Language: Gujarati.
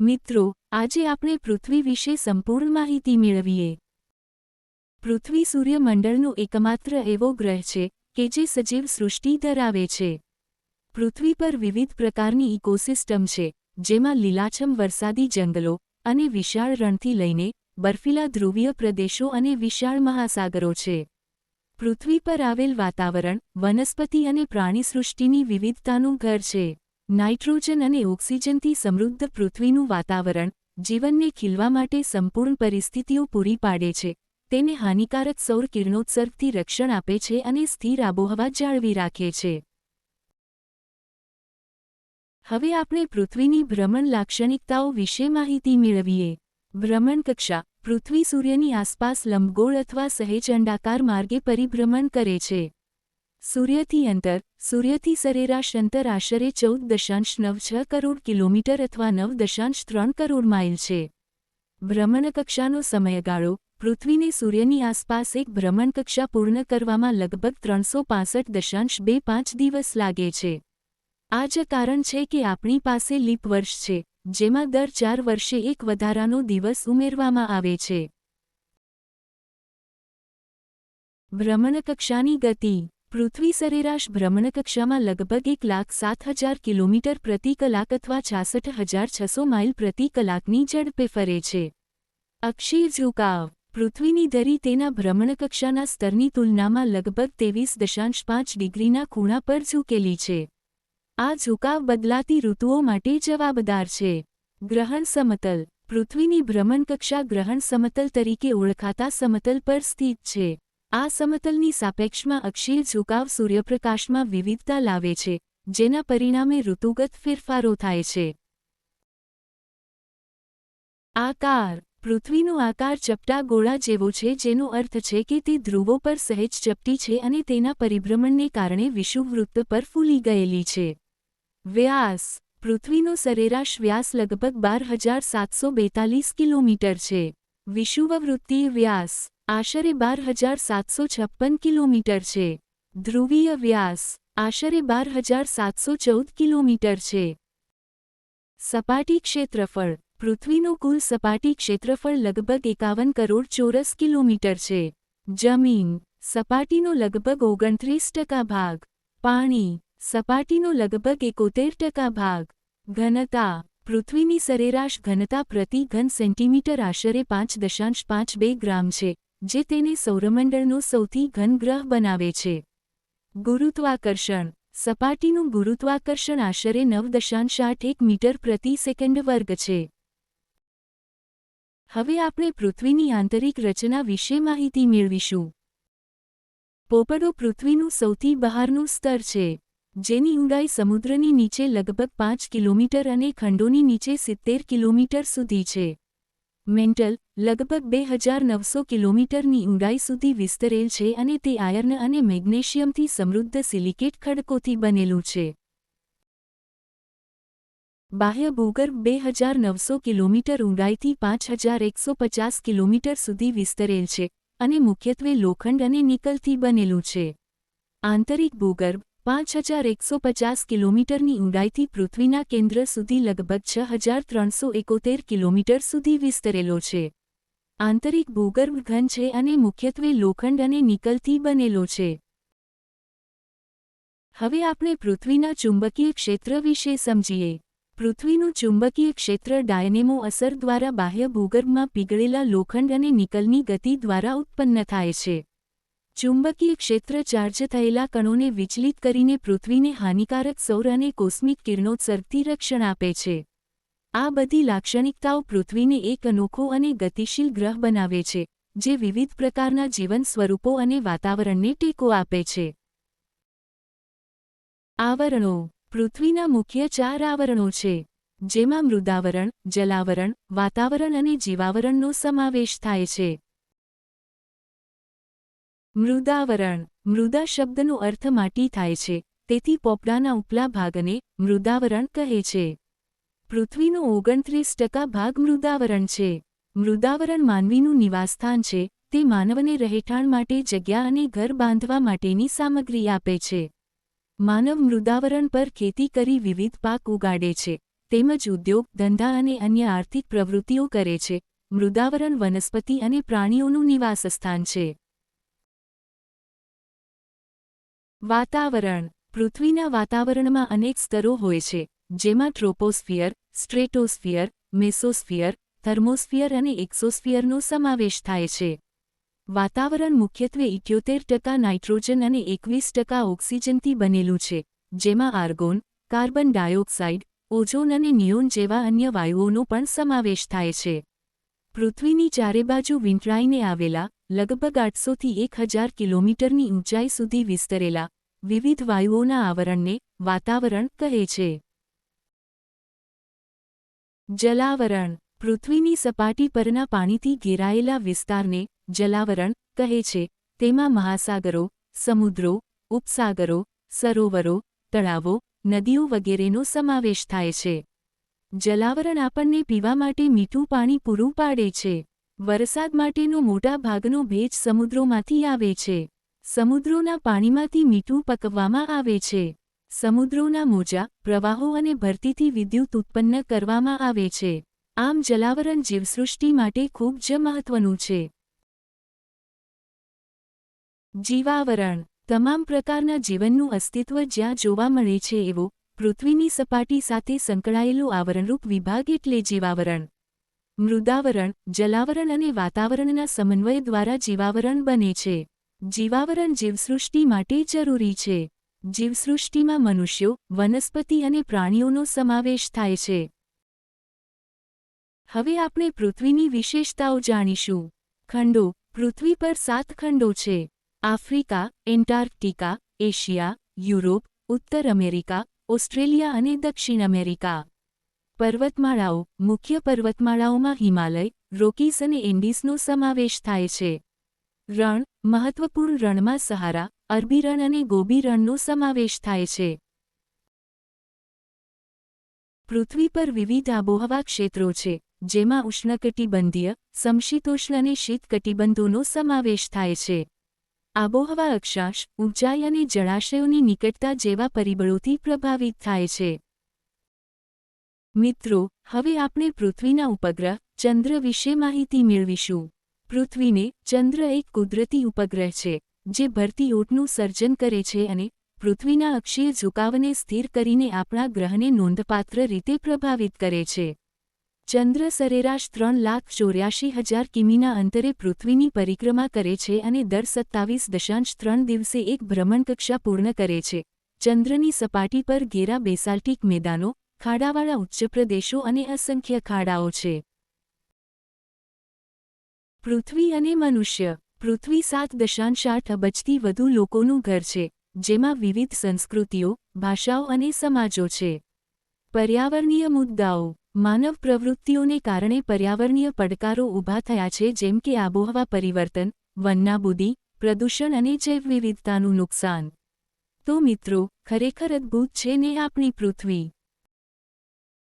મિત્રો, આજે આપણે પૃથ્વી વિશે સંપૂર્ણ માહિતી મેળવીએ. પૃથ્વી સૂર્યમંડળનો એકમાત્ર એવો ગ્રહ છે કે જે સજીવ સૃષ્ટિ ધરાવે છે. પૃથ્વી પર વિવિધ પ્રકારની ઇકોસિસ્ટમ છે, જેમાં લીલાછમ વરસાદી જંગલો અને વિશાળ રણથી લઈને બર્ફીલા ધ્રુવીય પ્રદેશો અને વિશાળ મહાસાગરો છે. પૃથ્વી પર આવેલ વાતાવરણ વનસ્પતિ અને પ્રાણીસૃષ્ટિની વિવિધતાનું ઘર છે. નાઇટ્રોજન અને ઓક્સિજનથી સમૃદ્ધ પૃથ્વીનું વાતાવરણ જીવનને ખીલવા માટે સંપૂર્ણ પરિસ્થિતિઓ પૂરી પાડે છે. તેને હાનિકારક સૌર કિરણોત્સર્ગથી રક્ષણ આપે છે અને સ્થિર આબોહવા જાળવી રાખે છે. હવે આપણે પૃથ્વીની ભ્રમણ લાક્ષણિકતાઓ વિશે માહિતી મેળવીએ. ભ્રમણ કક્ષા પૃથ્વી સૂર્યની આસપાસ લંબગોળ અથવા સહેજ અંડાકાર માર્ગે પરિભ્રમણ કરે છે. સૂર્યથી અંતર, સૂર્યથી સરેરાશ અંતર આશરે ચૌદ દશાંશ નવ છ કરોડ કિલોમીટર અથવા નવ દશાંશ ત્રણ કરોડ માઇલ છે. ભ્રમણકક્ષાનો સમયગાળો, પૃથ્વીને સૂર્યની આસપાસ એક ભ્રમણકક્ષા પૂર્ણ કરવામાં લગભગ ત્રણસો પાસઠ દશાંશ બે પાંચ દિવસ લાગે છે. આ જ કારણ છે કે આપણી પાસે લીપ વર્ષ છે, જેમાં દર ચાર વર્ષે એક વધારાનો દિવસ ઉમેરવામાં આવે છે. ભ્રમણકક્ષાની ગતિ પૃથ્વી સરેરાશ ભ્રમણકક્ષામાં લગભગ એક લાખ સાત હજાર કિલોમીટર પ્રતિ કલાક અથવા છાસઠ હજાર છસો માઇલ પ્રતિ કલાકની ઝડપે ફરે છે. અક્ષીય ઝુકાવ. પૃથ્વીની ધરી તેના ભ્રમણકક્ષાના સ્તરની તુલનામાં લગભગ તેવીસ દશાંશ પાંચ ડિગ્રીના ખૂણા પર ઝૂકેલી છે. આ ઝુકાવ બદલાતી ઋતુઓ માટે જવાબદાર છે. ગ્રહણ સમતલ. પૃથ્વીની ભ્રમણકક્ષા ગ્રહણ સમતલ તરીકે ઓળખાતા સમતલ પર સ્થિત છે. આ સમતલની સાપેક્ષમાં અક્ષીય ઝુકાવ સૂર્યપ્રકાશમાં વિવિધતા લાવે છે, જેના પરિણામે ઋતુગત ફેરફારો થાય છે. આકાર. પૃથ્વીનો આકાર ચપટા ગોળા જેવો છે, જેનો અર્થ છે કે તે ધ્રુવો પર સહેજ ચપટી છે અને તેના પરિભ્રમણને કારણે વિષુવવૃત્ત પર ફૂલી ગયેલી છે. વ્યાસ. પૃથ્વીનો સરેરાશ વ્યાસ લગભગ બાર હજાર સાતસો બેતાલીસ કિલોમીટર છે. વિષુવવૃત્તીય વ્યાસ. આશરે બાર હજાર સાતસો છપ્પન કિલોમીટર છે. ધ્રુવીય વ્યાસ આશરે બાર હજાર સાતસો ચૌદ કિલોમીટર છે. સપાટી ક્ષેત્રફળ પૃથ્વીનું કુલ સપાટી ક્ષેત્રફળ લગભગ એકાવન કરોડ ચોરસ કિલોમીટર છે. જમીન સપાટીનો લગભગ ઓગણત્રીસ ટકા ભાગ. પાણી સપાટીનો લગભગ એકોતેર ટકા ભાગ. ઘનતા પૃથ્વીની સરેરાશ ઘનતા પ્રતિ ઘન સેન્ટીમીટર આશરે પાંચ દશાંશ પાંચ બે ગ્રામ છે. જે તેને સૌરમંડળનો સૌથી ઘન ગ્રહ બનાવે છે. ગુરુત્વાકર્ષણ. સપાટીનું ગુરુત્વાકર્ષણ આશરે નવ દશાંશ આઠ એક મીટર પ્રતિ સેકન્ડ વર્ગ છે. હવે આપણે પૃથ્વીની આંતરિક રચના વિશે માહિતી મેળવીશું. પોપડો પૃથ્વીનું સૌથી બહારનું સ્તર છે, જેની ઊંડાઈ સમુદ્રની નીચે લગભગ પાંચ કિલોમીટર અને ખંડોની નીચે સિત્તેર કિલોમીટર સુધી છે. મેન્ટલ, લગભગ બે હજાર નવસો કિલોમીટરની ઊંડાઈ સુધી વિસ્તરેલ છે અને તે આયર્ન અને મેગ્નેશિયમથી સમૃદ્ધ સિલિકેટ ખડકોથી બનેલું છે. બાહ્ય ભૂગર્ભ બે હજાર નવસો કિલોમીટર ઊંડાઈથી પાંચ હજાર એકસો પચાસ કિલોમીટર સુધી વિસ્તરેલ છે અને મુખ્યત્વે લોખંડ અને નિકલથી બનેલું છે. આંતરિક ભૂગર્ભ પાંચ હજાર એકસો પચાસ કિલોમીટરની ઊંડાઈથી પૃથ્વીના કેન્દ્ર સુધી લગભગ છ હજાર ત્રણસો એકોતેર કિલોમીટર સુધી વિસ્તરેલો છે. આંતરિક ભૂગર્ભ ઘન છે અને મુખ્યત્વે લોખંડ અને નિકલથી બનેલો છે. હવે આપણે પૃથ્વીના ચુંબકીય ક્ષેત્ર વિશે સમજીએ. પૃથ્વીનું ચુંબકીય ક્ષેત્ર ડાયનેમો અસર દ્વારા બાહ્ય ભૂગર્ભમાં પીગળેલા લોખંડ અને નિકલની ગતિ દ્વારા ઉત્પન્ન થાય છે. ચુંબકીય ક્ષેત્ર ચાર્જ થયેલા કણોને વિચલિત કરીને પૃથ્વીને હાનિકારક સૌર અને કોસ્મિક કિરણોત્સર્ગથી રક્ષણ આપે છે. આ બધી લાક્ષણિકતાઓ પૃથ્વીને એક અનોખો અને ગતિશીલ ગ્રહ બનાવે છે, જે વિવિધ પ્રકારના જીવન સ્વરૂપો અને વાતાવરણને ટેકો આપે છે. આવરણો. પૃથ્વીના મુખ્ય ચાર આવરણો છે, જેમાં મૃદાવરણ, જલાવરણ, વાતાવરણ અને જીવાવરણનો સમાવેશ થાય છે. મૃદાવરણ. મૃદા શબ્દનો અર્થ માટી થાય છે. તેથી પોપડાના ઉપલા ભાગને મૃદાવરણ કહે છે. પૃથ્વીનો ઓગણત્રીસ ટકા ભાગ મૃદાવરણ છે. મૃદાવરણ માનવીનું નિવાસસ્થાન છે. તે માનવને રહેઠાણ માટે જગ્યા અને ઘર બાંધવા માટેની સામગ્રી આપે છે. માનવ મૃદાવરણ પર ખેતી કરી વિવિધ પાક ઉગાડે છે. તેમજ ઉદ્યોગ, ધંધા અને અન્ય આર્થિક પ્રવૃત્તિઓ કરે છે. મૃદાવરણ વનસ્પતિ અને પ્રાણીઓનું નિવાસસ્થાન છે. વાતાવરણ. પૃથ્વીના વાતાવરણમાં અનેક સ્તરો હોય છે, જેમાં ટ્રોપોસ્ફિયર, સ્ટ્રેટોસ્ફિયર, મેસોસ્ફિયર, થર્મોસ્ફિયર અને એક્સોસ્ફિયરનો સમાવેશ થાય છે. વાતાવરણ મુખ્યત્વે ઇઠ્યોતેર ટકા નાઇટ્રોજન અને એકવીસ ટકા ઓક્સિજનથી બનેલું છે, જેમાં આર્ગોન, કાર્બન ડાયોક્સાઇડ, ઓઝોન અને નિયોન જેવા અન્ય વાયુઓનો પણ સમાવેશ થાય છે. પૃથ્વીની ચારે બાજુ આવેલા, લગભગ આઠસોથી એક હજાર કિલોમીટરની ઊંચાઈ સુધી વિસ્તરેલા, વિવિધ વાયુઓના આવરણને વાતાવરણ કહે છે. જલાવરણ. પૃથ્વીની સપાટી પરના પાણીથી ઘેરાયેલા વિસ્તારને જલાવરણ કહે છે. તેમાં મહાસાગરો, સમુદ્રો, ઉપસાગરો, સરોવરો, તળાવો, નદીઓ વગેરેનો સમાવેશ થાય છે. જલાવરણ આપણને પીવા માટે મીઠું પાણી પૂરું પાડે છે. વરસાદ માટેનો મોટા ભાગનો ભેજ સમુદ્રોમાંથી આવે છે. સમુદ્રોના પાણીમાંથી મીઠું પકવવામાં આવે છે. સમુદ્રોના મોજા, પ્રવાહો અને ભરતીથી વિદ્યુત ઉત્પન્ન કરવામાં આવે છે. આમ જલાવરણ જીવસૃષ્ટિ માટે ખૂબ જ મહત્વનું છે. જીવાવરણ. તમામ પ્રકારના જીવનનું અસ્તિત્વ જ્યાં જોવા મળે છે એવો પૃથ્વીની સપાટી સાથે સંકળાયેલું આવરણરૂપ વિભાગ એટલે જીવાવરણ. મૃદાવરણ, જલાવરણ અને વાતાવરણના સમન્વય દ્વારા જીવાવરણ બને છે. જીવાવરણ જીવસૃષ્ટિ માટે જરૂરી છે. જીવસૃષ્ટિમાં મનુષ્યો, વનસ્પતિ અને પ્રાણીઓનો સમાવેશ થાય છે. હવે આપણે પૃથ્વીની વિશેષતાઓ જાણીશું. ખંડો, પૃથ્વી પર સાત ખંડો છે. આફ્રિકા, એન્ટાર્કટિકા, એશિયા, યુરોપ, ઉત્તર અમેરિકા ઓસ્ટ્રેલિયા અને દક્ષિણ અમેરિકા. પર્વતમાળાઓ, મુખ્ય પર્વતમાળાઓમાં હિમાલય રોકીસ અને એન્ડીસનો સમાવેશ થાય છે. રણ, મહત્વપૂર્ણ રણમાં સહારા, અરબી રણ અને ગોબી રણનો સમાવેશ થાય છે. પૃથ્વી પર વિવિધ આબોહવા ક્ષેત્રો છે, જેમાં ઉષ્ણકટિબંધીય, સમશીતોષ્ણ અને શીતકટિબંધોનો સમાવેશ થાય છે. આબોહવા અક્ષાંશ ઊંચાઈ અને જળાશયોની નિકટતા જેવા પરિબળોથી પ્રભાવિત થાય છે. મિત્રો, હવે આપણે પૃથ્વીના ઉપગ્રહ ચંદ્ર વિશે માહિતી મેળવીશું. પૃથ્વીને ચંદ્ર એક કુદરતી ઉપગ્રહ છે, જે ભરતી ઓટનું સર્જન કરે છે અને પૃથ્વીના અક્ષીય ઝુકાવને સ્થિર કરીને આપણા ગ્રહને નોંધપાત્ર રીતે પ્રભાવિત કરે છે. ચંદ્ર સરેરાશ ત્રણ લાખ ચોર્યાશી હજાર કિમીના અંતરે પૃથ્વીની પરિક્રમા કરે છે અને દર સત્તાવીસ દશાંશ ત્રણ દિવસે એક ભ્રમણકક્ષા પૂર્ણ કરે છે. ચંદ્રની સપાટી પર ઘેરા બેસાલ્ટિક મેદાનો, ખાડાવાળા ઉચ્ચપ્રદેશો અને અસંખ્ય ખાડાઓ છે. પૃથ્વી અને મનુષ્ય. પૃથ્વી સાત દશાંશ આઠ અબજથી વધુ લોકોનું ઘર છે, જેમાં વિવિધ સંસ્કૃતિઓ, ભાષાઓ અને સમાજો છે. પર્યાવરણીય મુદ્દાઓ. માનવ પ્રવૃત્તિઓને કારણે પર્યાવરણીય પડકારો ઊભા થયા છે, જેમ કે આબોહવા પરિવર્તન વન્નાબુદી પ્રદૂષણ અને જૈવવિવિધતાનું નુકસાન. તો મિત્રો, ખરેખર અદ્ભુત છે ને આપણી પૃથ્વી?